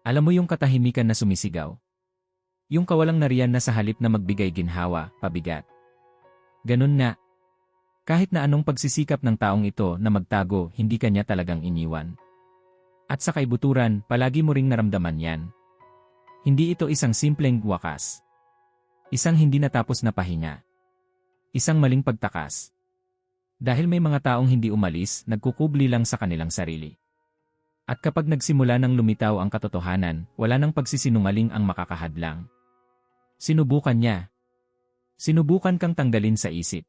Alam mo yung katahimikan na sumisigaw? Yung kawalang nariyan na sa halip na magbigay ginhawa, pabigat. Ganun nga. Kahit na anong pagsisikap ng taong ito na magtago, hindi kanya talagang iniwan. At sa kaibuturan, palagi mo ring naramdaman yan. Hindi ito isang simpleng wakas. Isang hindi natapos na pahinga. Isang maling pagtakas. Dahil may mga taong hindi umalis, nagkukubli lang sa kanilang sarili. At kapag nagsimula ng lumitaw ang katotohanan, wala nang pagsisinungaling ang makakahadlang. Sinubukan niya. Sinubukan kang tanggalin sa isip.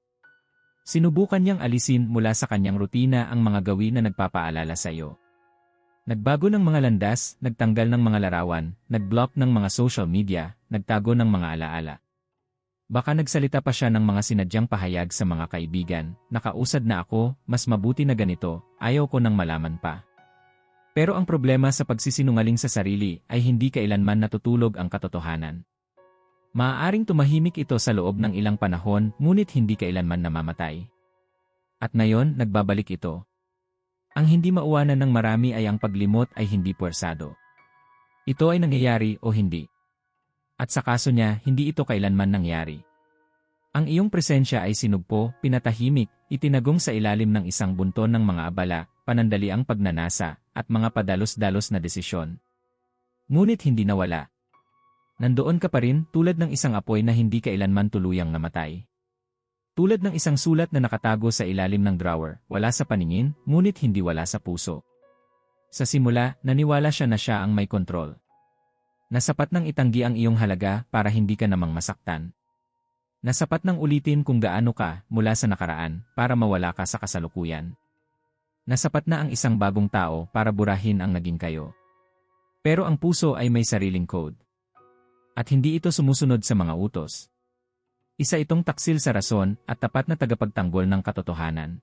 Sinubukan niyang alisin mula sa kanyang rutina ang mga gawin na nagpapaalala sa iyo. Nagbago ng mga landas, nagtanggal ng mga larawan, nagblock ng mga social media, nagtago ng mga alaala. Baka nagsalita pa siya ng mga sinadyang pahayag sa mga kaibigan, nakausad na ako, mas mabuti na ganito, ayaw ko nang malaman pa. Pero ang problema sa pagsisinungaling sa sarili ay hindi kailanman natutulog ang katotohanan. Maaaring tumahimik ito sa loob ng ilang panahon ngunit hindi kailanman namamatay. At ngayon, nagbabalik ito. Ang hindi mauwanan ng marami ay ang paglimot ay hindi puwersado. Ito ay nangyayari o hindi. At sa kaso niya, hindi ito kailanman nangyari. Ang iyong presensya ay sinugpo, pinatahimik, itinagong sa ilalim ng isang bunton ng mga abala, panandaliang pagnanasa, at mga padalos-dalos na desisyon. Ngunit hindi nawala. Nandoon ka pa rin tulad ng isang apoy na hindi kailanman tuluyang namatay. Tulad ng isang sulat na nakatago sa ilalim ng drawer, wala sa paningin, ngunit hindi wala sa puso. Sa simula, naniwala siya na siya ang may kontrol. Nasapat nang itanggi ang iyong halaga para hindi ka namang masaktan. Nasapat nang ulitin kung gaano ka mula sa nakaraan para mawala ka sa kasalukuyan. Nasapat na ang isang bagong tao para burahin ang naging kayo. Pero ang puso ay may sariling code. At hindi ito sumusunod sa mga utos. Isa itong taksil sa rason at tapat na tagapagtanggol ng katotohanan.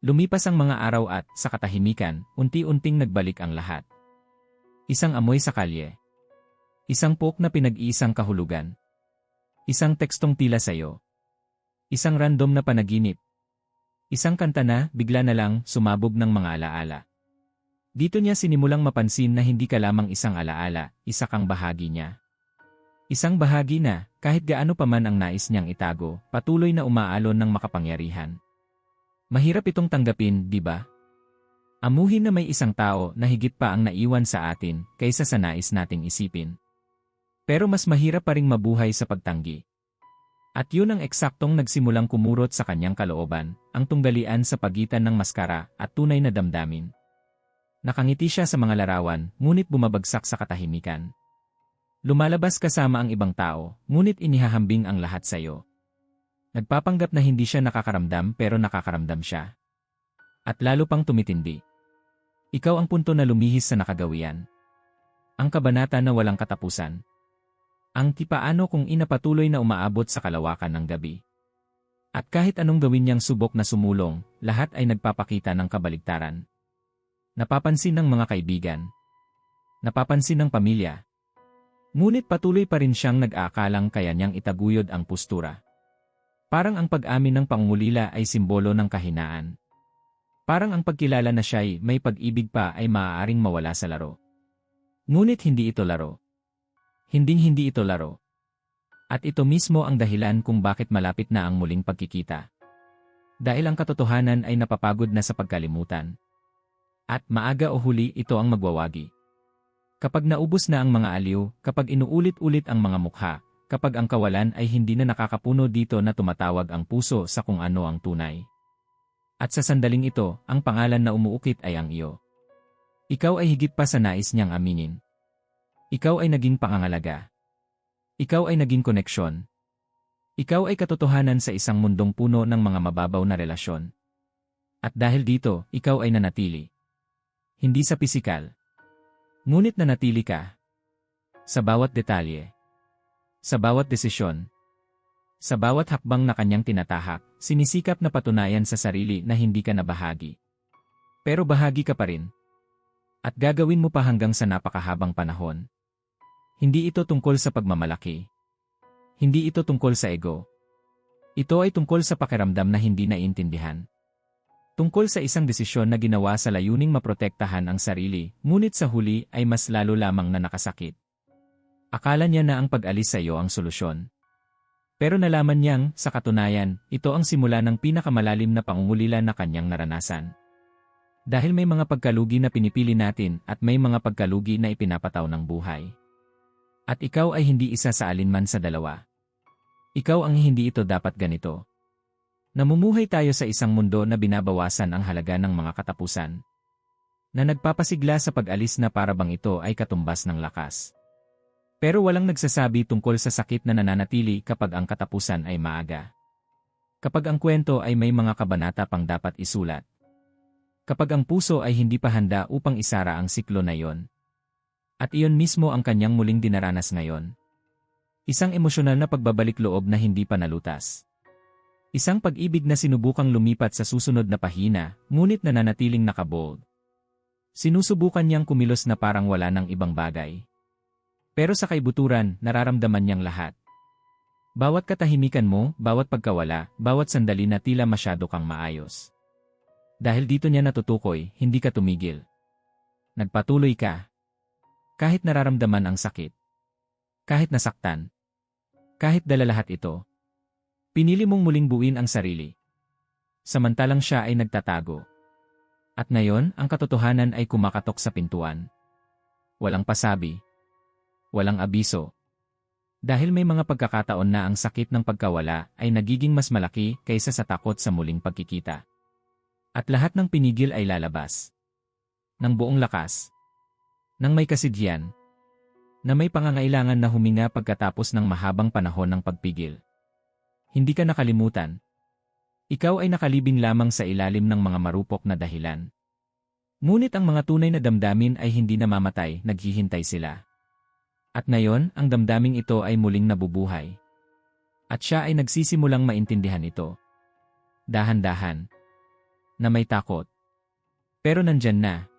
Lumipas ang mga araw at, sa katahimikan, unti-unting nagbalik ang lahat. Isang amoy sa kalye. Isang pok na pinag-iisang kahulugan. Isang tekstong tila sayo. Isang random na panaginip. Isang kanta na, bigla na lang, sumabog ng mga alaala. Dito niya sinimulang mapansin na hindi ka lamang isang alaala, isa kang bahagi niya. Isang bahagi na, kahit gaano pa man ang nais niyang itago, patuloy na umaalon ng makapangyarihan. Mahirap itong tanggapin, di ba? Amuhin na may isang tao na higit pa ang naiwan sa atin kaysa sa nais nating isipin. Pero mas mahirap pa ring mabuhay sa pagtanggi. At yun ang eksaktong nagsimulang kumurot sa kanyang kalooban, ang tunggalian sa pagitan ng maskara at tunay na damdamin. Nakangiti siya sa mga larawan, ngunit bumabagsak sa katahimikan. Lumalabas kasama ang ibang tao, ngunit inihahambing ang lahat sa iyo. Nagpapanggap na hindi siya nakakaramdam pero nakakaramdam siya. At lalo pang tumitindi. Ikaw ang punto na lumihis sa nakagawian. Ang kabanata na walang katapusan. Ang tipaano kung inapatuloy na umaabot sa kalawakan ng gabi. At kahit anong gawin niyang subok na sumulong, lahat ay nagpapakita ng kabaligtaran. Napapansin ng mga kaibigan. Napapansin ng pamilya. Ngunit patuloy pa rin siyang nag-aakalang kaya niyang itaguyod ang postura. Parang ang pag-amin ng pangulila ay simbolo ng kahinaan. Parang ang pagkilala na siya'y may pag-ibig pa ay maaaring mawala sa laro. Ngunit hindi ito laro. Hinding-hindi ito laro. At ito mismo ang dahilan kung bakit malapit na ang muling pagkikita. Dahil ang katotohanan ay napapagod na sa pagkalimutan. At maaga o huli ito ang magwawagi. Kapag naubos na ang mga aliw, kapag inuulit-ulit ang mga mukha, kapag ang kawalan ay hindi na nakakapuno dito na tumatawag ang puso sa kung ano ang tunay. At sa sandaling ito, ang pangalan na umuukit ay ang iyo. Ikaw ay higit pa sa nais niyang aminin. Ikaw ay naging pangangalaga. Ikaw ay naging koneksyon. Ikaw ay katotohanan sa isang mundong puno ng mga mababaw na relasyon. At dahil dito, ikaw ay nanatili. Hindi sa pisikal, Ngunit nanatili ka. Sa bawat detalye. Sa bawat desisyon. Sa bawat hakbang na kanyang tinatahak, sinisikap na patunayan sa sarili na hindi ka na bahagi. Pero bahagi ka pa rin. At gagawin mo pa hanggang sa napakahabang panahon. Hindi ito tungkol sa pagmamalaki. Hindi ito tungkol sa ego. Ito ay tungkol sa pakiramdam na hindi naiintindihan. Tungkol sa isang desisyon na ginawa sa layuning maprotektahan ang sarili, ngunit sa huli ay mas lalo lamang na nakasakit. Akala niya na ang pag-alis sa iyo ang solusyon. Pero nalaman niyang, sa katunayan, ito ang simula ng pinakamalalim na pangungulila na kanyang naranasan. Dahil may mga pagkalugi na pinipili natin at may mga pagkalugi na ipinapataw ng buhay. At ikaw ay hindi isa sa alinman sa dalawa. Ikaw ang hindi ito dapat ganito. Namumuhay tayo sa isang mundo na binabawasan ang halaga ng mga katapusan. Na nagpapasigla sa pag-alis na para bang ito ay katumbas ng lakas. Pero walang nagsasabi tungkol sa sakit na nananatili kapag ang katapusan ay maaga. Kapag ang kwento ay may mga kabanata pang dapat isulat. Kapag ang puso ay hindi pa handa upang isara ang siklo na yon. At iyon mismo ang kanyang muling dinaranas ngayon. Isang emosyonal na pagbabalik loob na hindi pa nalutas. Isang pag-ibig na sinubukang lumipat sa susunod na pahina, ngunit nananatiling nakabold. Sinusubukan niyang kumilos na parang wala ng ibang bagay. Pero sa kaibuturan, nararamdaman niyang lahat. Bawat katahimikan mo, bawat pagkawala, bawat sandali na tila masyado kang maayos. Dahil dito niya natutukoy, hindi ka tumigil. Nagpatuloy ka. Kahit nararamdaman ang sakit. Kahit nasaktan. Kahit dala lahat ito, Pinili mong muling buuin ang sarili. Samantalang siya ay nagtatago. At ngayon, ang katotohanan ay kumakatok sa pintuan. Walang pasabi. Walang abiso. Dahil may mga pagkakataon na ang sakit ng pagkawala ay nagiging mas malaki kaysa sa takot sa muling pagkikita. At lahat ng pinigil ay lalabas. Ng buong lakas. Nang may kasidyan. Na may pangangailangan na huminga pagkatapos ng mahabang panahon ng pagpigil. Hindi ka nakalimutan. Ikaw ay nakalibing lamang sa ilalim ng mga marupok na dahilan. Ngunit ang mga tunay na damdamin ay hindi namamatay, naghihintay sila. At ngayon, ang damdaming ito ay muling nabubuhay. At siya ay nagsisimulang maintindihan ito. Dahan-dahan. Na may takot. Pero nandyan na.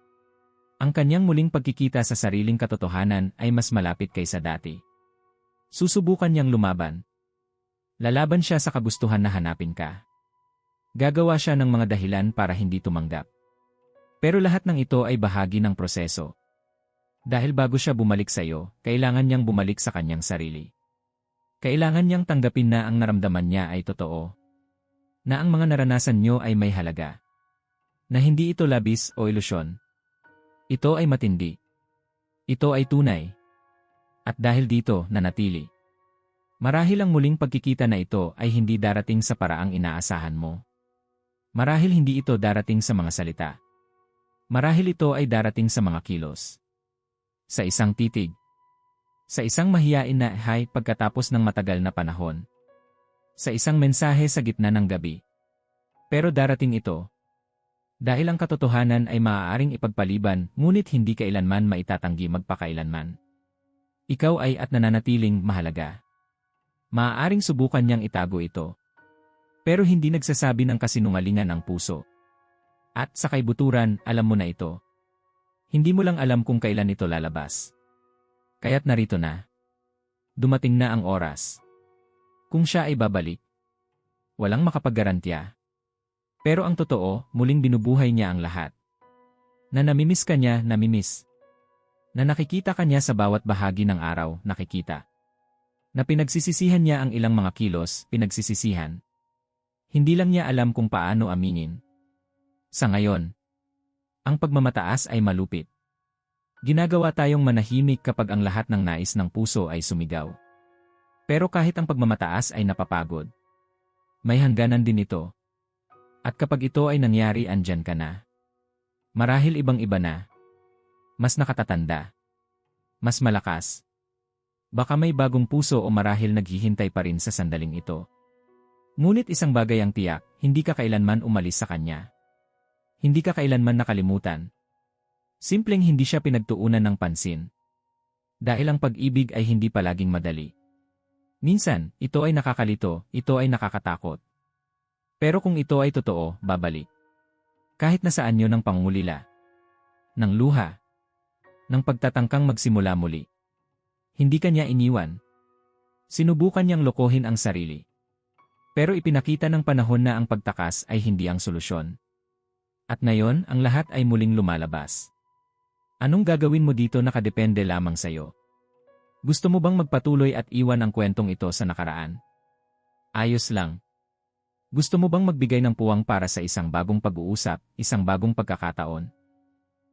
Ang kanyang muling pagkikita sa sariling katotohanan ay mas malapit kaysa dati. Susubukan niyang lumaban, Lalaban siya sa kagustuhan na hanapin ka. Gagawa siya ng mga dahilan para hindi tumanggap. Pero lahat ng ito ay bahagi ng proseso. Dahil bago siya bumalik sa iyo, kailangan niyang bumalik sa kanyang sarili. Kailangan niyang tanggapin na ang naramdaman niya ay totoo. Na ang mga naranasan niyo ay may halaga. Na hindi ito labis o ilusyon. Ito ay matindi. Ito ay tunay. At dahil dito, nanatili. Marahil ang muling pagkikita na ito ay hindi darating sa paraang inaasahan mo. Marahil hindi ito darating sa mga salita. Marahil ito ay darating sa mga kilos. Sa isang titig. Sa isang mahiyain na hay pagkatapos ng matagal na panahon. Sa isang mensahe sa gitna ng gabi. Pero darating ito. Dahil ang katotohanan ay maaaring ipagpaliban, ngunit hindi kailanman maitatanggi magpakailanman. Ikaw ay at nananatiling mahalaga. Maaaring subukan niyang itago ito. Pero hindi nagsasabi ng kasinungalingan ang puso. At sa kaibuturan, alam mo na ito. Hindi mo lang alam kung kailan ito lalabas. Kaya't narito na. Dumating na ang oras. Kung siya ay babalik. Walang makapaggarantya. Pero ang totoo, muling binubuhay niya ang lahat. Na namimiss ka niya, namimiss. Na nakikita ka niya sa bawat bahagi ng araw, nakikita na pinagsisisihan niya ang ilang mga kilos, pinagsisisihan. Hindi lang niya alam kung paano aminin. Sa ngayon, ang pagmamataas ay malupit. Ginagawa tayong manahimik kapag ang lahat ng nais ng puso ay sumigaw. Pero kahit ang pagmamataas ay napapagod, may hangganan din ito. At kapag ito ay nangyari andyan ka na. Marahil ibang-iba na. Mas nakatatanda. Mas malakas. Baka may bagong puso o marahil naghihintay pa rin sa sandaling ito. Ngunit isang bagay ang tiyak, hindi ka kailanman umalis sa kanya. Hindi ka kailanman nakalimutan. Simpleng hindi siya pinagtuunan ng pansin. Dahil ang pag-ibig ay hindi palaging madali. Minsan, ito ay nakakalito, ito ay nakakatakot. Pero kung ito ay totoo, babalik. Kahit nasaan nyo ng pangulila. Ng luha. Ng pagtatangkang magsimula muli. Hindi kanya iniwan. Sinubukan niyang lokohin ang sarili. Pero ipinakita ng panahon na ang pagtakas ay hindi ang solusyon. At ngayon, ang lahat ay muling lumalabas. Anong gagawin mo dito nakadepende lamang sa'yo. Gusto mo bang magpatuloy at iwan ang kwentong ito sa nakaraan? Ayos lang. Gusto mo bang magbigay ng puwang para sa isang bagong pag-uusap, isang bagong pagkakataon?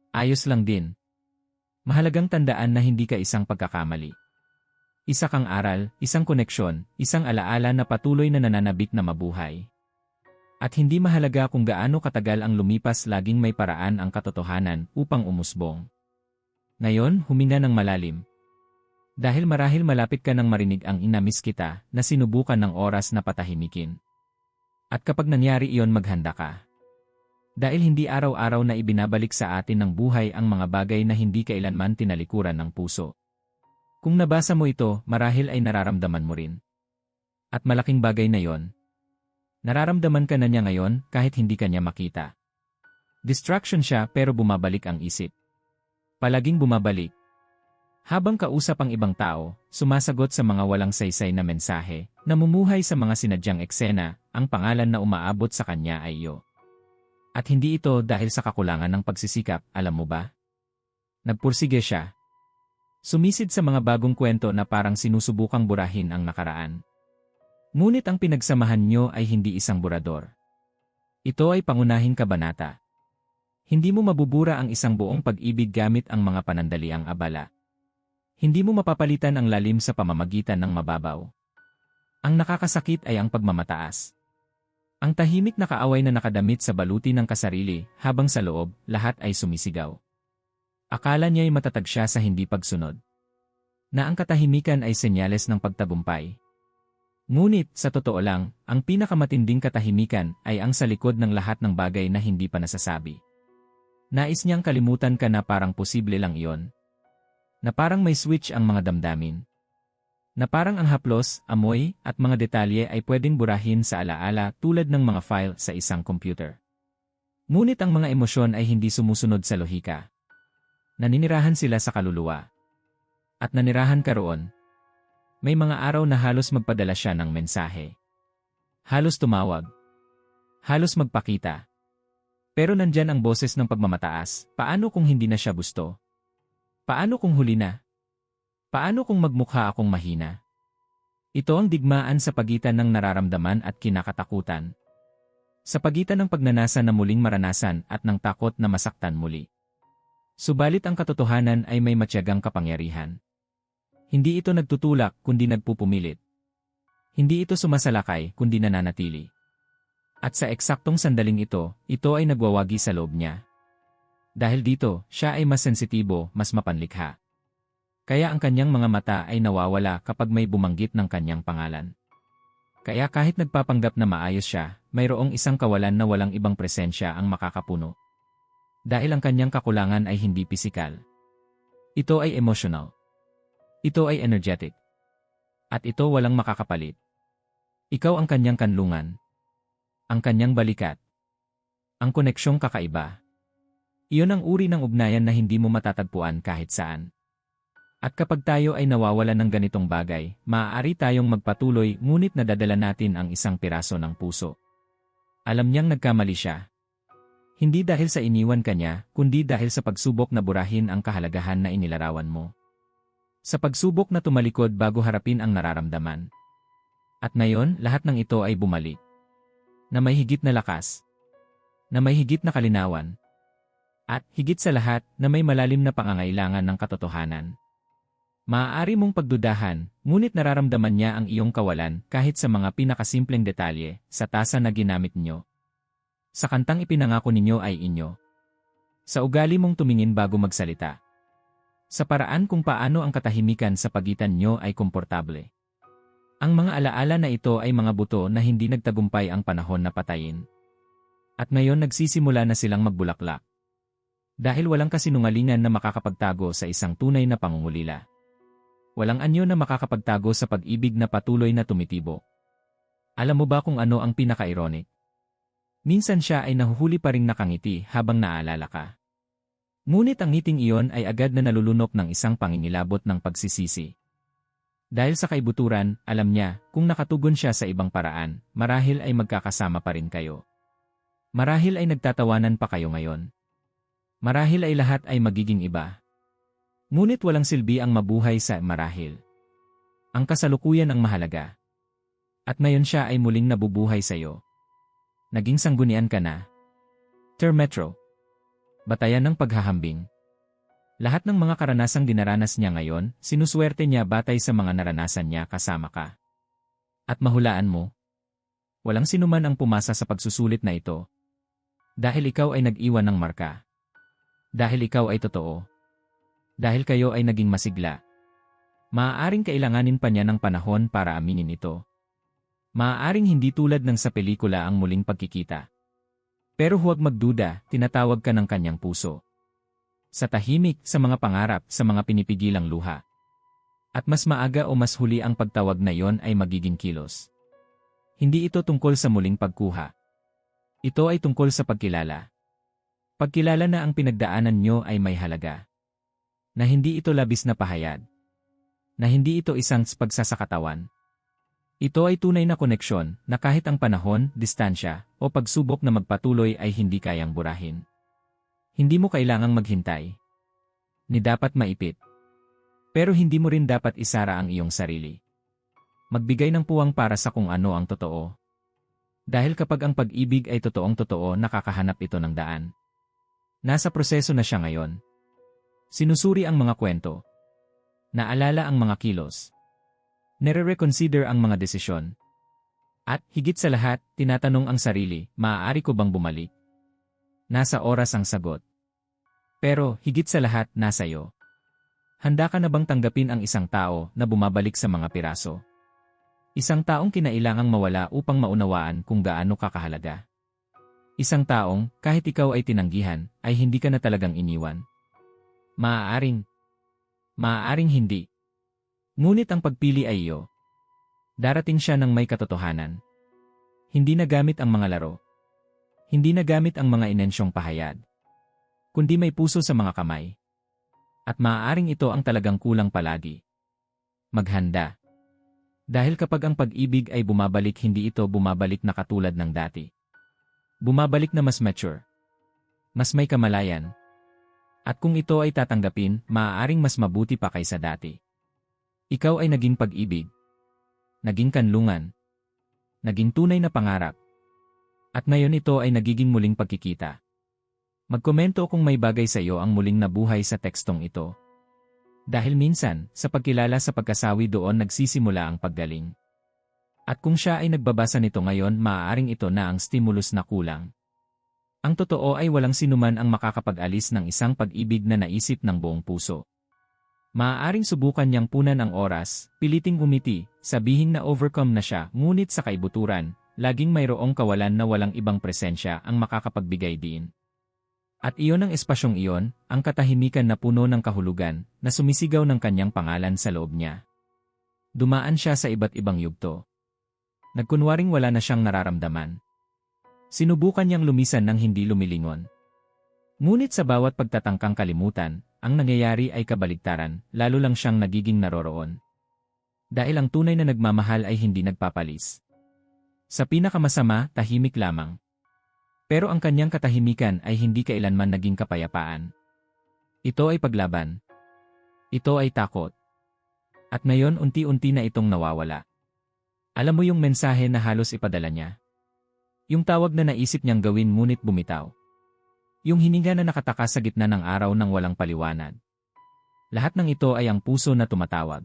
Ayos lang din. Mahalagang tandaan na hindi ka isang pagkakamali. Isa kang aral, isang koneksyon, isang alaala na patuloy na nananabik na mabuhay. At hindi mahalaga kung gaano katagal ang lumipas laging may paraan ang katotohanan upang umusbong. Ngayon, huminga ng malalim, dahil marahil malapit ka nang marinig ang inamis kita na sinubukan ng oras na patahimikin. At kapag nangyari iyon maghanda ka. Dahil hindi araw-araw na ibinabalik sa atin ng buhay ang mga bagay na hindi kailanman tinalikuran ng puso. Kung nabasa mo ito, marahil ay nararamdaman mo rin. At malaking bagay na yon. Nararamdaman ka na niya ngayon kahit hindi ka niya makita. Distraction siya pero bumabalik ang isip. Palaging bumabalik, habang kausap ang ibang tao, sumasagot sa mga walang saysay na mensahe, namumuhay sa mga sinadyang eksena, ang pangalan na umaabot sa kanya ay iyo. At hindi ito dahil sa kakulangan ng pagsisikap, alam mo ba? Nagpursige siya. Sumisid sa mga bagong kwento na parang sinusubukang burahin ang nakaraan. Ngunit ang pinagsamahan niyo ay hindi isang burador. Ito ay pangunahing kabanata. Hindi mo mabubura ang isang buong pag-ibig gamit ang mga panandaliang abala. Hindi mo mapapalitan ang lalim sa pamamagitan ng mababaw. Ang nakakasakit ay ang pagmamataas. Ang tahimik na kaaway na nakadamit sa baluti ng kasarili, habang sa loob, lahat ay sumisigaw. Akala niya'y matatag siya sa hindi pagsunod. Na ang katahimikan ay senyales ng pagtagumpay. Ngunit, sa totoo lang, ang pinakamatinding katahimikan ay ang sa likod ng lahat ng bagay na hindi pa nasasabi. Nais niyang kalimutan ka na parang posible lang iyon, na parang may switch ang mga damdamin. Na parang ang haplos, amoy, at mga detalye ay pwedeng burahin sa alaala tulad ng mga file sa isang computer. Ngunit ang mga emosyon ay hindi sumusunod sa lohika. Naninirahan sila sa kaluluwa. At nanirahan ka roon. May mga araw na halos magpadala siya ng mensahe. Halos tumawag. Halos magpakita. Pero nandyan ang boses ng pagmamataas, paano kung hindi na siya gusto? Paano kung huli na? Paano kung magmukha akong mahina? Ito ang digmaan sa pagitan ng nararamdaman at kinakatakutan. Sa pagitan ng pagnanasa na muling maranasan at ng takot na masaktan muli. Subalit ang katotohanan ay may matyagang kapangyarihan. Hindi ito nagtutulak kundi nagpupumilit. Hindi ito sumasalakay kundi nananatili. At sa eksaktong sandaling ito, ito ay nagwawagi sa loob niya. Dahil dito, siya ay mas sensitibo, mas mapanlikha. Kaya ang kanyang mga mata ay nawawala kapag may bumanggit ng kanyang pangalan. Kaya kahit nagpapanggap na maayos siya, mayroong isang kawalan na walang ibang presensya ang makakapuno. Dahil ang kanyang kakulangan ay hindi pisikal. Ito ay emotional. Ito ay energetic. At ito walang makakapalit. Ikaw ang kanyang kanlungan. Ang kanyang balikat. Ang koneksyong kakaiba. Iyon ang uri ng ugnayan na hindi mo matatagpuan kahit saan. At kapag tayo ay nawawala ng ganitong bagay, maaari tayong magpatuloy ngunit nadadala natin ang isang piraso ng puso. Alam niyang nagkamali siya. Hindi dahil sa iniwan kanya, kundi dahil sa pagsubok na burahin ang kahalagahan na inilarawan mo. Sa pagsubok na tumalikod bago harapin ang nararamdaman. At ngayon, lahat ng ito ay bumalik. Na may higit na lakas. Na may higit na kalinawan. At, higit sa lahat, na may malalim na pangangailangan ng katotohanan. Maaari mong pagdudahan, ngunit nararamdaman niya ang iyong kawalan kahit sa mga pinakasimpleng detalye sa tasa na ginamit niyo. Sa kantang ipinangako ninyo ay inyo. Sa ugali mong tumingin bago magsalita. Sa paraan kung paano ang katahimikan sa pagitan niyo ay komportable. Ang mga alaala na ito ay mga buto na hindi nagtagumpay ang panahon na patayin. At ngayon nagsisimula na silang magbulaklak. Dahil walang kasinungalingan na makakapagtago sa isang tunay na pangungulila. Walang anyo na makakapagtago sa pag-ibig na patuloy na tumitibo. Alam mo ba kung ano ang pinaka-ironic? Minsan siya ay nahuhuli pa ring nakangiti habang naalala ka. Ngunit ang ngiting iyon ay agad na nalulunok ng isang pangingilabot ng pagsisisi. Dahil sa kaibuturan, alam niya, kung nakatugon siya sa ibang paraan, marahil ay magkakasama pa rin kayo. Marahil ay nagtatawanan pa kayo ngayon. Marahil ay lahat ay magiging iba. Ngunit walang silbi ang mabuhay sa marahil. Ang kasalukuyan ang mahalaga. At ngayon siya ay muling nabubuhay sa iyo. Naging sanggunian ka na. Termetro. Batayan ng paghahambing. Lahat ng mga karanasang dinaranas niya ngayon, sinuswerte niya batay sa mga naranasan niya kasama ka. At mahulaan mo, walang sinuman ang pumasa sa pagsusulit na ito. Dahil ikaw ay nag-iwan ng marka. Dahil ikaw ay totoo. Dahil kayo ay naging masigla. Maaaring kailanganin pa niya ng panahon para aminin ito. Maaaring hindi tulad ng sa pelikula ang muling pagkikita. Pero huwag magduda, tinatawag ka ng kanyang puso. Sa tahimik, sa mga pangarap, sa mga pinipigilang luha. At mas maaga o mas huli ang pagtawag na yon ay magiging kilos. Hindi ito tungkol sa muling pagkuha. Ito ay tungkol sa pagkilala. Pagkilala na ang pinagdaanan nyo ay may halaga. Na hindi ito labis na pahayag na hindi ito isang pagsasakatawan. Ito ay tunay na koneksyon na kahit ang panahon, distansya, o pagsubok na magpatuloy ay hindi kayang burahin. Hindi mo kailangang maghintay. Ni dapat maipit. Pero hindi mo rin dapat isara ang iyong sarili. Magbigay ng puwang para sa kung ano ang totoo. Dahil kapag ang pag-ibig ay totoong totoo nakakahanap ito ng daan. Nasa proseso na siya ngayon. Sinusuri ang mga kwento, Naalala ang mga kilos. Nere-reconsider ang mga desisyon. At, higit sa lahat, tinatanong ang sarili, maaari ko bang bumalik? Nasa oras ang sagot. Pero, higit sa lahat, nasa iyo. Handa ka na bang tanggapin ang isang tao na bumabalik sa mga piraso? Isang taong kinailangang mawala upang maunawaan kung gaano kakahalaga. Isang taong, kahit ikaw ay tinanggihan, ay hindi ka na talagang iniwan. Maaaring, Maaaring hindi. Ngunit ang pagpili ay iyo. Darating siya ng may katotohanan. Hindi na gamit ang mga laro. Hindi na gamit ang mga inensyong pahayag. Kundi may puso sa mga kamay. At maaaring ito ang talagang kulang palagi. Maghanda. Dahil kapag ang pag-ibig ay bumabalik hindi ito bumabalik na katulad ng dati. Bumabalik na mas mature. Mas may kamalayan, at kung ito ay tatanggapin, maaaring mas mabuti pa kaysa dati. Ikaw ay naging pag-ibig. Naging kanlungan. Naging tunay na pangarap. At ngayon ito ay nagiging muling pagkikita. Magkomento kung may bagay sa iyo ang muling nabuhay sa tekstong ito. Dahil minsan, sa pagkilala sa pagkasawi doon nagsisimula ang paggaling. At kung siya ay nagbabasa nito ngayon maaaring ito na ang stimulus na kulang. Ang totoo ay walang sinuman ang makakapag-alis ng isang pag-ibig na naisip ng buong puso. Maaaring subukan niyang punan ang oras, piliting umiti, sabihin na overcome na siya, ngunit sa kaibuturan, laging mayroong kawalan na walang ibang presensya ang makakapagbigay din. At iyon ang espasyong iyon, ang katahimikan na puno ng kahulugan, na sumisigaw ng kanyang pangalan sa loob niya. Dumaan siya sa iba't ibang yugto. Nagkunwaring wala na siyang nararamdaman. Sinubukan niyang lumisan ng hindi lumilingon. Ngunit sa bawat pagtatangkang kalimutan, ang nangyayari ay kabaligtaran, lalo lang siyang nagiging naroroon. Dahil ang tunay na nagmamahal ay hindi nagpapalis. Sa pinakamasama, tahimik lamang. Pero ang kanyang katahimikan ay hindi kailanman naging kapayapaan. Ito ay paglaban. Ito ay takot. At ngayon unti-unti na itong nawawala. Alam mo yung mensahe na halos ipadala niya. Yung tawag na naisip niyang gawin ngunit bumitaw. Yung hininga na nakataka sa gitna ng araw ng walang paliwanag. Lahat ng ito ay ang puso na tumatawag.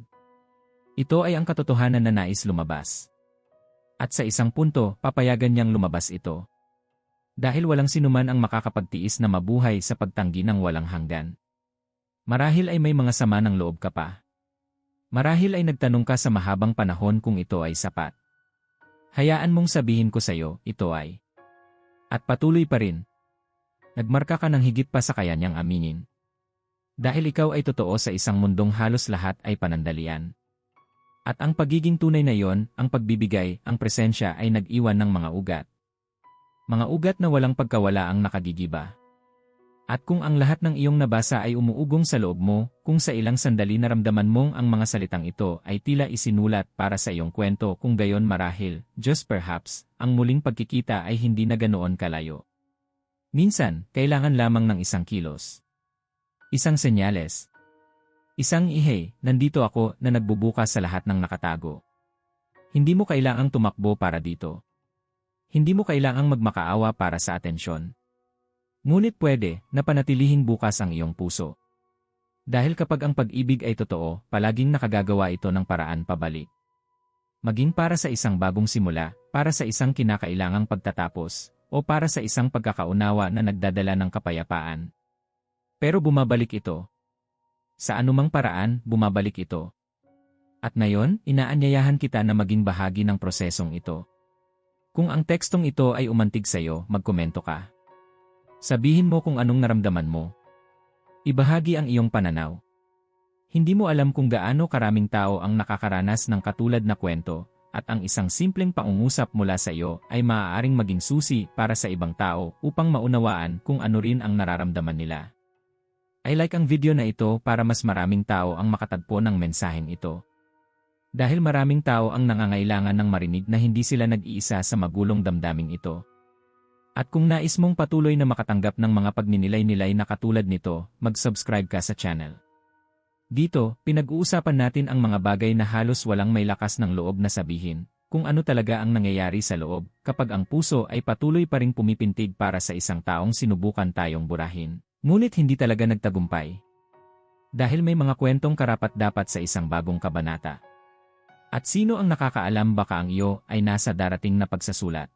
Ito ay ang katotohanan na nais lumabas. At sa isang punto, papayagan niyang lumabas ito. Dahil walang sinuman ang makakapagtiis na mabuhay sa pagtanggi ng walang hanggan. Marahil ay may mga sama ng loob ka pa. Marahil ay nagtanong ka sa mahabang panahon kung ito ay sapat. Hayaan mong sabihin ko sa'yo, ito ay. At patuloy pa rin. Nagmarka ka ng higit pa sa kaya niyang aminin. Dahil ikaw ay totoo sa isang mundong halos lahat ay panandalian. At ang pagiging tunay na yon, ang pagbibigay, ang presensya ay nag-iwan ng mga ugat. Mga ugat na walang pagkawala ang nakagigiba. At kung ang lahat ng iyong nabasa ay umuugong sa loob mo, kung sa ilang sandali naramdaman mong ang mga salitang ito ay tila isinulat para sa iyong kwento kung gayon marahil, just perhaps, ang muling pagkikita ay hindi na ganoon kalayo. Minsan, kailangan lamang ng isang kilos. Isang senyales. Isang ihe, nandito ako na nagbubukas sa lahat ng nakatago. Hindi mo kailangang tumakbo para dito. Hindi mo kailangang magmakaawa para sa atensyon. Ngunit pwede na panatilihin bukas ang iyong puso. Dahil kapag ang pag-ibig ay totoo, palaging nakagagawa ito ng paraan pabalik. Maging para sa isang bagong simula, para sa isang kinakailangang pagtatapos, o para sa isang pagkakaunawa na nagdadala ng kapayapaan. Pero bumabalik ito. Sa anumang paraan, bumabalik ito. At ngayon, inaanyayahan kita na maging bahagi ng prosesong ito. Kung ang tekstong ito ay umantig sa iyo, magkomento ka. Sabihin mo kung anong naramdaman mo. Ibahagi ang iyong pananaw. Hindi mo alam kung gaano karaming tao ang nakakaranas ng katulad na kwento, at ang isang simpleng pangungusap mula sa iyo ay maaaring maging susi para sa ibang tao upang maunawaan kung ano rin ang nararamdaman nila. I like ang video na ito para mas maraming tao ang makatagpo ng mensaheng ito. Dahil maraming tao ang nangangailangan ng marinig na hindi sila nag-iisa sa magulong damdaming ito. At kung nais mong patuloy na makatanggap ng mga pagninilay-nilay na katulad nito, mag-subscribe ka sa channel. Dito, pinag-uusapan natin ang mga bagay na halos walang may lakas ng loob na sabihin, kung ano talaga ang nangyayari sa loob kapag ang puso ay patuloy pa ring pumipintig para sa isang taong sinubukan tayong burahin, ngunit hindi talaga nagtagumpay. Dahil may mga kwentong karapat-dapat sa isang bagong kabanata. At sino ang nakakaalam baka ang iyo ay nasa darating na pagsasulat?